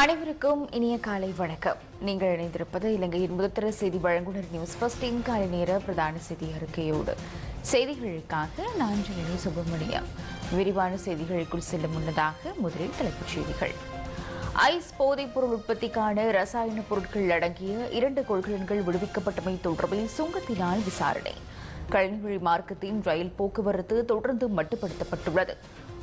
அனைவருக்கும் இனிய காலை வணக்கம். நீங்கள் இணைந்திருப்பது இலங்கையின் முதத்தர செய்தி வழங்குனர் நியூஸ் ஃபர்ஸ்டின் காலை நேர பிரதான செய்தி அறிக்கையோடு. செய்திகளுக்காக நான் ஜனனி சுப்பிரமணியம். விரிவான செய்திகளுக்குள் செல்லும் முன்னதாக முதலில் தலைப்புச் செய்திகள். ஐஸ் போதைப் பொருள் உற்பத்திக்கான ரசாயன பொருட்கள் அடங்கிய இரண்டு கொள்கலன்கள் விடுவிக்கப்பட்டமை தொடர்பில் சுங்கத்தினால் விசாரணை. கழனிவழி மார்க்கத்தின் ரயில் போக்குவரத்து தொடர்ந்து மட்டுப்படுத்தப்பட்டுள்ளது.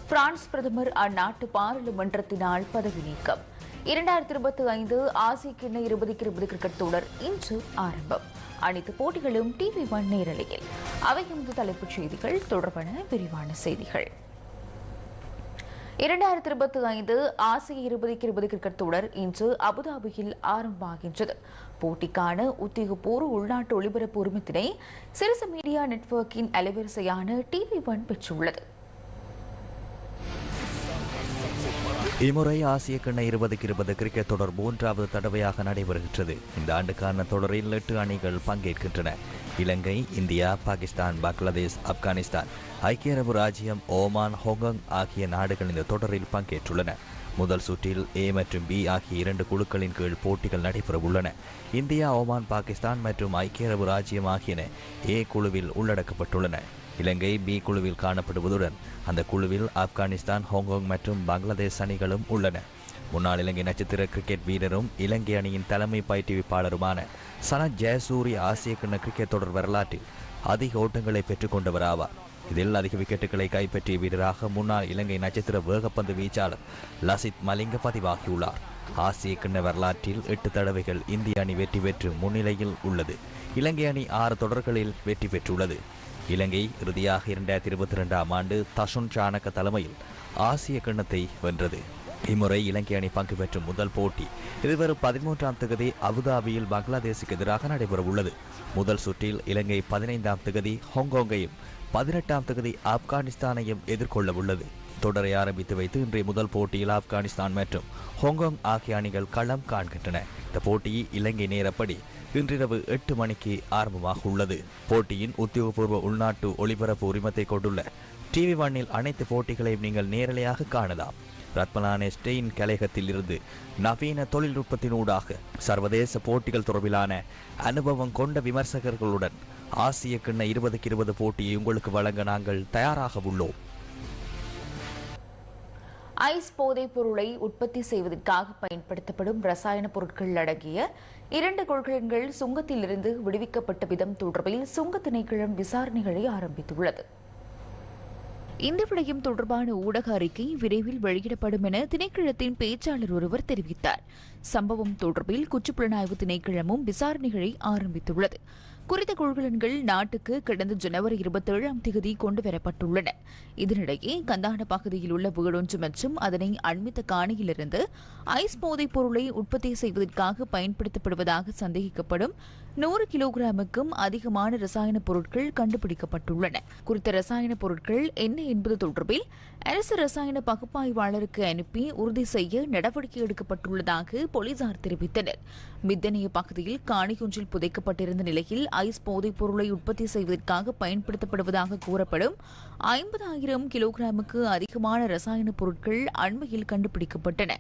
பிரான்ஸ் பிரதமர் அந்நாட்டு பாராளுமன்றத்தினால் பதவி நீக்கம். இரண்டாயிரத்தி இருபத்தி ஐந்து ஆசிய கிண்ண இருபதுக்கு இருபது கிரிக்கெட் தொடர் இன்று ஆரம்பம். அனைத்து போட்டிகளும் டிவி ஒன் நேரலையில். அவை எமது தலைப்புச் செய்திகள் தொடர்பான விரிவான செய்திகள். இரண்டாயிரத்தி இருபத்தி ஐந்து ஆசிய இருபதுக்கு இருபது கிரிக்கெட் தொடர் இன்று அபுதாபியில் ஆரம்பமாகின்றது. போட்டிக்கான உத்தியோகபூர்வ உள்நாட்டு ஒளிபரப்பு உரிமத்தினை சிறுசு மீடியா நெட்வொர்க்கின் அலைவரிசையான டிவி ஒன் பெற்றுள்ளது. இம்முறை ஆசிய கிண்ண இருபதுக்கு இருபது கிரிக்கெட் தொடர் மூன்றாவது தடவையாக நடைபெறுகின்றது. இந்த ஆண்டுக்கான தொடரில் எட்டு அணிகள் பங்கேற்கின்றன. இலங்கை இந்தியா பாகிஸ்தான் பங்களாதேஷ் ஆப்கானிஸ்தான் ஐக்கிய அரபு ராஜ்யம் ஓமான் ஹாங்காங் ஆகிய நாடுகள் இந்த தொடரில் பங்கேற்றுள்ளன. முதல் சுற்றில் ஏ மற்றும் பி ஆகிய இரண்டு குழுக்களின் கீழ் போட்டிகள் நடைபெற உள்ளன. இந்தியா ஓமான் பாகிஸ்தான் மற்றும் ஐக்கிய அரபு ராஜ்யம் ஆகியன ஏ குழுவில் உள்ளடக்கப்பட்டுள்ளன. இலங்கை பி குழுவில் காணப்படுவதுடன் அந்த குழுவில் ஆப்கானிஸ்தான் ஹாங்காங் மற்றும் பங்களாதேஷ் அணிகளும் உள்ளன. முன்னாள் இலங்கை நட்சத்திர கிரிக்கெட் வீரரும் இலங்கை அணியின் தலைமை பயிற்றுவிப்பாளருமான சனத் ஜெயசூரிய ஆசிய கிண்ண கிரிக்கெட் தொடர் வரலாற்றில் அதிக ஓட்டங்களை பெற்றுக்கொண்டவர் ஆவார் இதில் அதிக விக்கெட்டுகளை கைப்பற்றிய வீரராக முன்னாள் இலங்கை நட்சத்திர வேகப்பந்து வீச்சாளர் லசித் மலிங்க பதிவாகியுள்ளார். ஆசிய கிண்ண வரலாற்றில் எட்டு தடவைகள் இந்திய அணி வெற்றி பெற்று முன்னிலையில் உள்ளது. இலங்கை அணி ஆறு தொடர்களில் வெற்றி பெற்றுள்ளது. இலங்கை இறுதியாக இரண்டாயிரத்தி இருபத்தி ரெண்டாம் ஆண்டு தஷுன் சாணக்க தலைமையில் ஆசிய கிண்ணத்தை வென்றது. இம்முறை இலங்கை அணி பங்கு பெற்றும் முதல் போட்டி இதுவரும் பதிமூன்றாம் தேதி அபுதாபியில் பங்களாதேஷுக்கு எதிராக நடைபெற உள்ளது முதல் சுற்றில் இலங்கை பதினைந்தாம் தேதி ஹாங்காங்கையும் பதினெட்டாம் தேதி ஆப்கானிஸ்தானையும் எதிர்கொள்ள உள்ளது தொடரை ஆரம்பித்து வைத்து இன்றைய முதல் போட்டியில் ஆப்கானிஸ்தான் மற்றும் ஹாங்காங் ஆகிய அணிகள் களம் காண்கின்றன. இந்த போட்டி இலங்கை நேரப்படி இன்றிரவு எட்டு மணிக்கு ஆரம்பமாக உள்ளது. போட்டியின் உத்தியோகபூர்வ உள்நாட்டு ஒளிபரப்பு உரிமத்தை கொண்டுள்ள டிவி ஒன்னில் அனைத்து போட்டிகளையும் நீங்கள் நேரலையாக காணலாம். ரத்மலானே ஸ்டெயின் கலையகத்தில் இருந்து நவீன தொழில்நுட்பத்தினூடாக சர்வதேச போட்டிகள் தொடர்பிலான அனுபவம் கொண்ட விமர்சகர்களுடன் ஆசிய கிண்ண இருபதுக்கு இருபது போட்டியை உங்களுக்கு வழங்க நாங்கள் தயாராக உள்ளோம். ஐஸ் போதைப் பொருளை உற்பத்தி செய்வதற்காக பயன்படுத்தப்படும் ரசாயன பொருட்கள் அடங்கிய இரண்டு கொள்கலன்கள் சுங்கத்திலிருந்து விடுவிக்கப்பட்ட விதம் தொடர்பில் சுங்க திணைக்களம் விசாரணைகளை ஆரம்பித்துள்ளது. இந்த விடயம் தொடர்பான ஊடக அறிக்கை விரைவில் வெளியிடப்படும் என திணைக்களத்தின் பேச்சாளர் ஒருவர் தெரிவித்தார். சம்பவம் தொடர்பில் குற்றப்புலனாய்வு திணைக்களமும் விசாரணைகளை ஆரம்பித்துள்ளது. குறித்த கொள்கலன்கள் நாட்டுக்கு கடந்த ஜனவரி இருபத்தி ஏழாம் தேதி கொண்டுவரப்பட்டுள்ளன. இதனிடையே கந்தான பகுதியில் உள்ள வீடொன்று மற்றும் அதனை அண்மித்த காணியிலிருந்து ஐஸ் போதைப் பொருளை உற்பத்தி செய்வதற்காக பயன்படுத்தப்படுவதாக சந்தேகிக்கப்படும் நூறு கிலோகிராமுக்கும் அதிகமான ரசாயன பொருட்கள் கண்டுபிடிக்கப்பட்டுள்ளன. குறித்த ரசாயன பொருட்கள் என்ன என்பது தொடர்பில் அரசு ரசாயன பகுப்பாய்வாளருக்கு அனுப்பி உறுதி செய்ய நடவடிக்கை எடுக்கப்பட்டுள்ளதாக போலீசார் தெரிவித்தனர். மித்தனைய பகுதியில் காணியொன்றில் புதைக்கப்பட்டிருந்த நிலையில் ஐஸ் போதைப் பொருளை உற்பத்தி செய்வதற்காக பயன்படுத்தப்படுவதாக கூறப்படும் ஐம்பதாயிரம் கிலோகிராமுக்கு அதிகமான ரசாயன பொருட்கள் அண்மையில் கண்டுபிடிக்கப்பட்டன.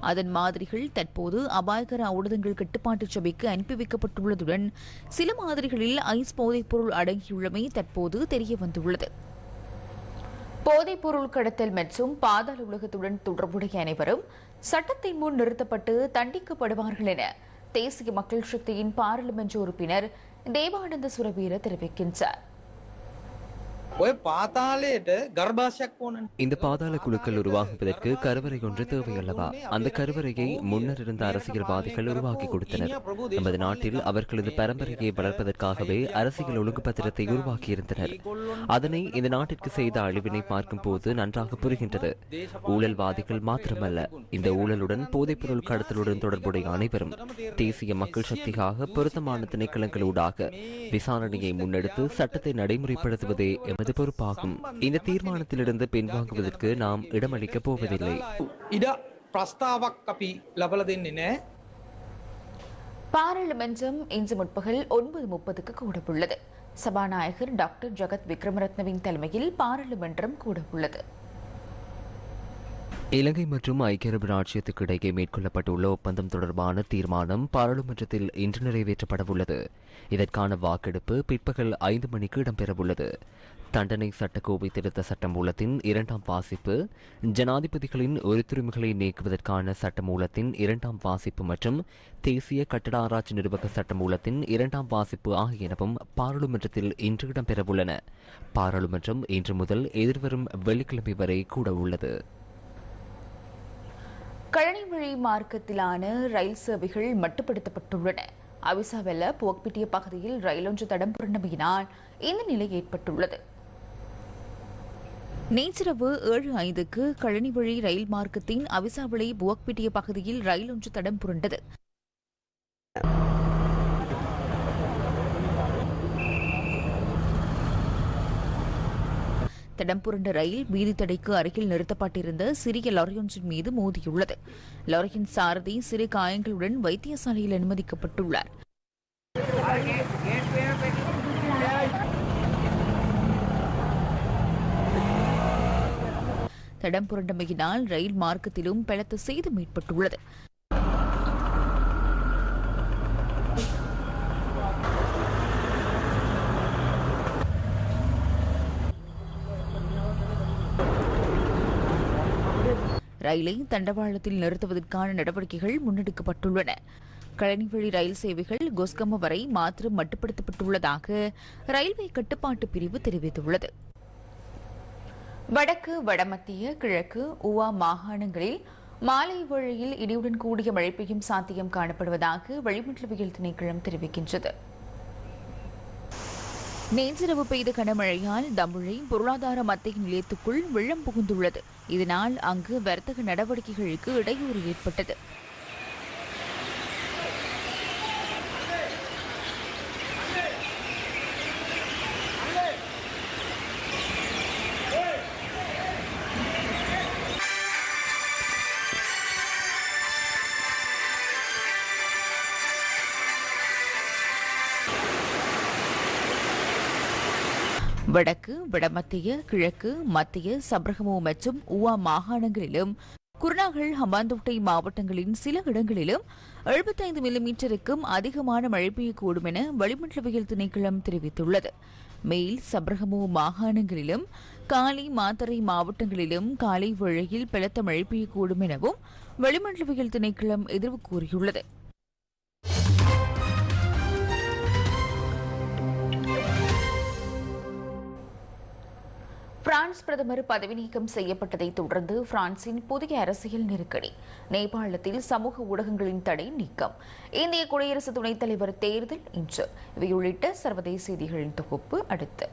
அதன் மாதிரிகள் தற்போது அபாயகர ஊடகங்கள் கட்டுப்பாட்டு சபைக்கு அனுப்பி வைக்கப்பட்டுள்ளதுடன் சில மாதிரிகளில் ஐஸ் போதைப் பொருள் அடங்கியுள்ளமை தற்போது தெரிய வந்துள்ளது போதைப் பொருள் கடத்தல் மற்றும் பாதாள உலகத்துடன் தொடர்புடைய அனைவரும் சட்டத்தின் முன் நிறுத்தப்பட்டு தண்டிக்கப்படுவார்கள் என தேசிய மக்கள் சக்தியின் பாராளுமன்ற உறுப்பினர் தேவானந்த சுரவீர தெரிவிக்கின்றார். ඔය පාතාලයට ගර්භාෂයක් ඕනන இந்த பாதாள குழுக்கள் உருவாகுவதற்கு கருவறை ஒன்று தேவையல்லவா அந்த கருவறையை முன்னர் இருந்த அரசியல்வாதிகள் உருவாக்கி கொடுத்தனர் நமது நாட்டில் அவர்களது பரம்பரையை வளர்ப்பதற்காகவே அரசியல் ஒழுங்கு பத்திரத்தை உருவாக்கியிருந்தனர் அதனை இந்த நாட்டிற்கு செய்த அழிவினை பார்க்கும் போது நன்றாக புரிகின்றது ஊழல்வாதிகள் மாத்திரமல்ல இந்த ஊழலுடன் போதைப்பொருள் கடத்தலுடன் தொடர்புடைய அனைவரும் தேசிய மக்கள் சக்திக்காக பொருத்தமான திணைக்களங்களூடாக விசாரணையை முன்னெடுத்து சட்டத்தை நடைமுறைப்படுத்துவதே நமது பொறுப்பாகும் இந்த தீர்மானத்திலிருந்து பின்வாங்குவதற்கு நாம் இடமளிக்கப் போவதில்லை. பாராளுமன்றம் இன்று முற்பகல் ஒன்பது முப்பதுக்கு கூடவுள்ளது. சபாநாயகர் டாக்டர் ஜெகத் விக்ரமரத்னவின் தலைமையில் பாராளுமன்றம் கூடவுள்ளது. இலங்கை மற்றும் ஐக்கிய அரபு ராஜ்யத்துக்கு இடையே மேற்கொள்ளப்பட்டுள்ள ஒப்பந்தம் தொடர்பான தீர்மானம் பாராளுமன்றத்தில் இன்று நிறைவேற்றப்படவுள்ளது. இதற்கான வாக்கெடுப்பு பிற்பகல் ஐந்து மணிக்கு இடம்பெறவுள்ளது. தண்டனை சட்டக்கோவை திருத்த சட்டமூலத்தின் இரண்டாம் வாசிப்பு ஜனாதிபதிகளின் உரித்துரிமைகளை நீக்குவதற்கான சட்டமூலத்தின் இரண்டாம் வாசிப்பு மற்றும் தேசிய கட்டட ஆராய்ச்சி நிர்வாக சட்டமூலத்தின் இரண்டாம் வாசிப்பு ஆகியனவும் பாராளுமன்றத்தில் இன்று இடம்பெறவுள்ளன. பாராளுமன்றம் இன்று முதல் எதிர்வரும் வெள்ளிக்கிழமை வரை கூட உள்ளது. கழனிவழி மார்க்கத்திலான ரயில் சேவைகள் மட்டுப்படுத்தப்பட்டுள்ளன. அவிசாவெல்ல புவக்பிட்டிய பகுதியில் ரயில் ஒன்று தடம் புரண்டமையினால் இந்த நிலை ஏற்பட்டுள்ளது. நேற்றிரவு ஏழு ஐந்துக்கு கழனிவழி ரயில் மார்க்கத்தின் அவிசாவளி புவக்பிட்டிய பகுதியில் ரயில் ஒன்று தடம் புரண்டது. தடம் புரண்ட ரயில் வீதி தடைக்கு அருகில் நிறுத்தப்பட்டிருந்த சிறிய லாரியொன்றின் மீது மோதியுள்ளது. லாரியின் சாரதி சிறு காயங்களுடன் வைத்தியசாலையில் அனுமதிக்கப்பட்டுள்ளார். தடம் புரண்டமையினால் ரயில் மார்க்கத்திலும் பலத்த சேதம் ஏற்பட்டுள்ளது. ரயிலை தண்டவாளத்தில் நிறுத்துவதற்கான நடவடிக்கைகள் முன்னெடுக்கப்பட்டுள்ளன. கழனிவழி ரயில் சேவைகள் கொஸ்கம வரை மாத்திரம் மட்டுப்படுத்தப்பட்டுள்ளதாக ரயில்வே கட்டுப்பாட்டு பிரிவு தெரிவித்துள்ளது. வடக்கு வடமத்திய கிழக்கு உவா மாகாணங்களில் மாலை வேளையில் இடியுடன் கூடிய மழை பெய்யும் சாத்தியம் காணப்படுவதாக வளிமண்டலவியல் திணைக்களம் தெரிவிக்கின்றது. நேற்றிரவு பெய்த கனமழையால் தமிழை பொருளாதார மத்திய நிலையத்துக்குள் வெள்ளம் புகுந்துள்ளது. இதனால் அங்கு வர்த்தக நடவடிக்கைகளுக்கு இடையூறு ஏற்பட்டது. வடக்கு வடமத்திய கிழக்கு மத்திய சபரகமு மற்றும் உவா மாகாணங்களிலும் குருநாகல் ஹம்பாந்தோட்டை மாவட்டங்களின் சில இடங்களிலும் 75 மில்லிமீட்டருக்கும் அதிகமான மழை பெய்யக்கூடும் என வளிமண்டலவியல் திணைக்களம் தெரிவித்துள்ளது. மேல் சப்ரகமோ மாகாணங்களிலும் காலி மாத்தறை மாவட்டங்களிலும் காலை வேளையில் பலத்த மழை பெய்யக்கூடும் எனவும் வளிமண்டலவியல் திணைக்களம் எதிர்வு கூறியுள்ளது. பிரான்ஸ் பிரதமர் பதவி நீக்கம் செய்யப்பட்டதை தொடர்ந்து பிரான்சின் புதிய அரசியல் நெருக்கடி நேபாளத்தில் சமூக ஊடகங்களின் தடை நீக்கம் இந்திய குடியரசு துணைத் தலைவர் தேர்தல் இன்று. இவை உள்ளிட்ட சர்வதேச செய்திகளின் தொகுப்பு அடுத்து.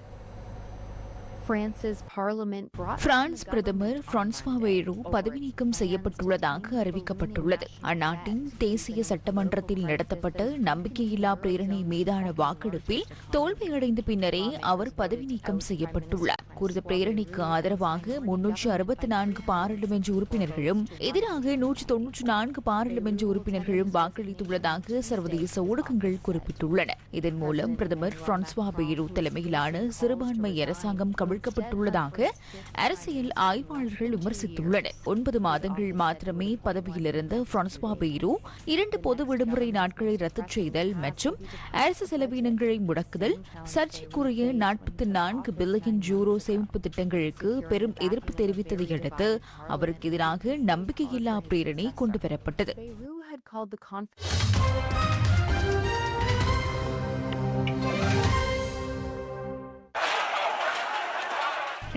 பிரான்ஸ் பிரதமர் பிரான்ஸ்வா வேரோ பதவி நீக்கம் செய்யப்பட்டுள்ளதாக அறிவிக்கப்பட்டுள்ளது. அந்நாட்டின் தேசிய சட்டமன்றத்தில் நடத்தப்பட்ட நம்பிக்கையில்லா பிரேரணை மீதான வாக்கெடுப்பில் தோல்வியடைந்த பின்னரே அவர் பதவி நீக்கம் செய்யப்பட்டுள்ளார். கூறிய பிரேரணைக்கு ஆதரவாக முன்னூற்று அறுபத்தி நான்கு பாராளுமன்ற உறுப்பினர்களும் எதிராக நூற்று தொன்னூற்று நான்கு பாராளுமன்ற உறுப்பினர்களும் வாக்களித்துள்ளதாக சர்வதேச ஊடகங்கள் குறிப்பிட்டுள்ளன. இதன் மூலம் பிரதமர் பிரான்ஸ்வா பேரோ தலைமையிலான சிறுபான்மை அரசாங்கம் கவிழ்க்கப்பட்டுள்ளதாக அரசியல் ஆய்வாளர்கள் விமர்சித்துள்ளனர். ஒன்பது மாதங்கள் மாத்திரமே பதவியிலிருந்த பிரான்ஸ்வா பேரோ இரண்டு பொது விடுமுறை நாட்களை ரத்து செய்தல் மற்றும் அரசு செலவினங்களை முடக்குதல் சர்ச்சைக்குரிய நாற்பத்தி நான்கு பில்லியன் யூரோ சேமிப்பு திட்டங்களுக்கு பெரும் எதிர்ப்பு தெரிவித்ததை அடுத்து அவருக்கு எதிராக நம்பிக்கையில்லா பிரேரணை கொண்டுவரப்பட்டது.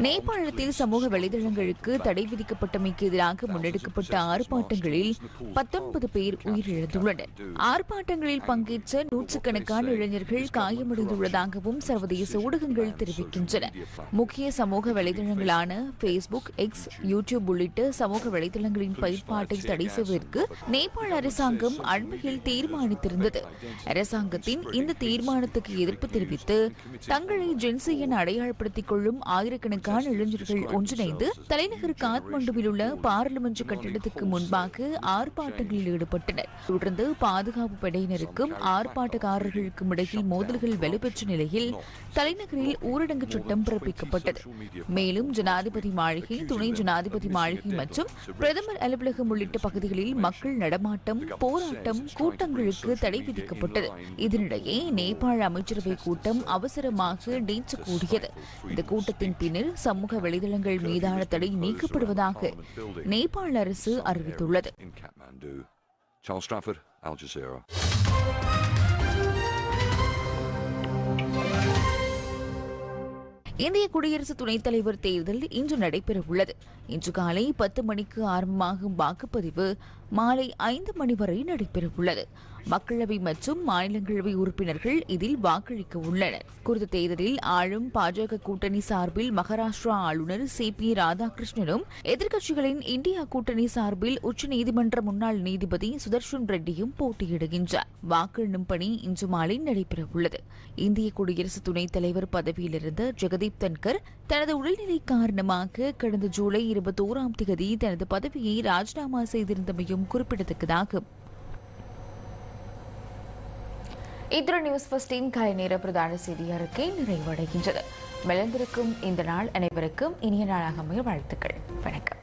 நேபாளத்தில் சமூக வலைதளங்களுக்கு தடை விதிக்கப்பட்டமைக்கு எதிராக முன்னெடுக்கப்பட்ட ஆர்ப்பாட்டங்களில் பத்தொன்பது பேர் உயிரிழந்துள்ளனர். ஆர்ப்பாட்டங்களில் பங்கேற்ற நூற்றுக்கணக்கான இளைஞர்கள் காயமடைந்துள்ளதாகவும் சர்வதேச ஊடகங்கள் தெரிவிக்கின்றன. முக்கிய சமூக வலைதளங்களான பேஸ்புக் எக்ஸ் யூடியூப் உள்ளிட்ட சமூக வலைதளங்களின் பயன்பாட்டை தடை செய்வதற்கு நேபாள அரசாங்கம் அண்மையில் தீர்மானித்திருந்தது. அரசாங்கத்தின் இந்த தீர்மானத்துக்கு எதிர்ப்பு தெரிவித்து தங்களை ஜென்சி என அடையாளப்படுத்திக் கொள்ளும் ஆயிரக்கணக்கான ஆயிரக்கணக்கான இளைஞர்கள் ஒன்றிணைந்து தலைநகர் காத்மண்டுவில் உள்ள பாராளுமன்ற கட்டிடத்துக்கு முன்பாக ஆர்ப்பாட்டங்களில் ஈடுபட்டனர். தொடர்ந்து பாதுகாப்பு படையினருக்கும் ஆர்ப்பாட்டக்காரர்களுக்கும் இடையில் மோதல்கள் வலுப்பெற்ற நிலையில் தலைநகரில் ஊரடங்கு சட்டம் பிறப்பிக்கப்பட்டது. மேலும் ஜனாதிபதி மாளிகை துணை ஜனாதிபதி மாளிகை மற்றும் பிரதமர் அலுவலகம் உள்ளிட்ட பகுதிகளில் மக்கள் நடமாட்டம் போராட்டம் கூட்டங்களுக்கு தடை விதிக்கப்பட்டது. இதனிடையே நேபாள அமைச்சரவை கூட்டம் அவசரமாக நேற்று கூடியது. இந்த கூட்டத்தின் பின்னர் சமூக வலைதளங்கள் மீதான தடை நீக்கப்படுவதாக நேபாள அரசு அறிவித்துள்ளது in Kathmandu. Charles Stratford, Al Jazeera. இந்திய குடியரசு துணைத் தலைவர் தேர்தல் இன்று நடைபெறவுள்ளது இன்று காலை பத்து மணிக்கு ஆரம்பமாகும் வாக்குப்பதிவு மாலை ஐந்து மணி வரை நடைபெறவுள்ளது மக்களவை மற்றும் மாநிலங்களவை உறுப்பினர்கள் இதில் வாக்களிக்க உள்ளனர். குறித்த தேர்தலில் ஆளும் பாஜக கூட்டணி சார்பில் மகாராஷ்டிரா ஆளுநர் சி பி ராதாகிருஷ்ணனும் எதிர்க்கட்சிகளின் இந்தியா கூட்டணி சார்பில் உச்சநீதிமன்ற முன்னாள் நீதிபதி சுதர்ஷன் ரெட்டியும் போட்டியிடுகின்றார். வாக்கெண்ணும் பணி இன்று மாலை நடைபெறவுள்ளது இந்திய குடியரசு துணைத் தலைவர் பதவியிலிருந்த ஜெகதீப் தன்கர் தனது உடல்நிலை காரணமாக கடந்த ஜூலை இருபத்தோராம் தேதி தனது பதவியை ராஜினாமா செய்திருந்தமையும் குறிப்பிடத்தக்கதாகும். இத்துடன் நியூஸ் ஃபஸ்டின் காலை நேர பிரதான செய்தி அறிக்கை நிறைவடைகின்றது. மிளந்திருக்கும் இந்த நாள் அனைவருக்கும் இனிய நாளாக அமைய வாழ்த்துக்கள். வணக்கம்.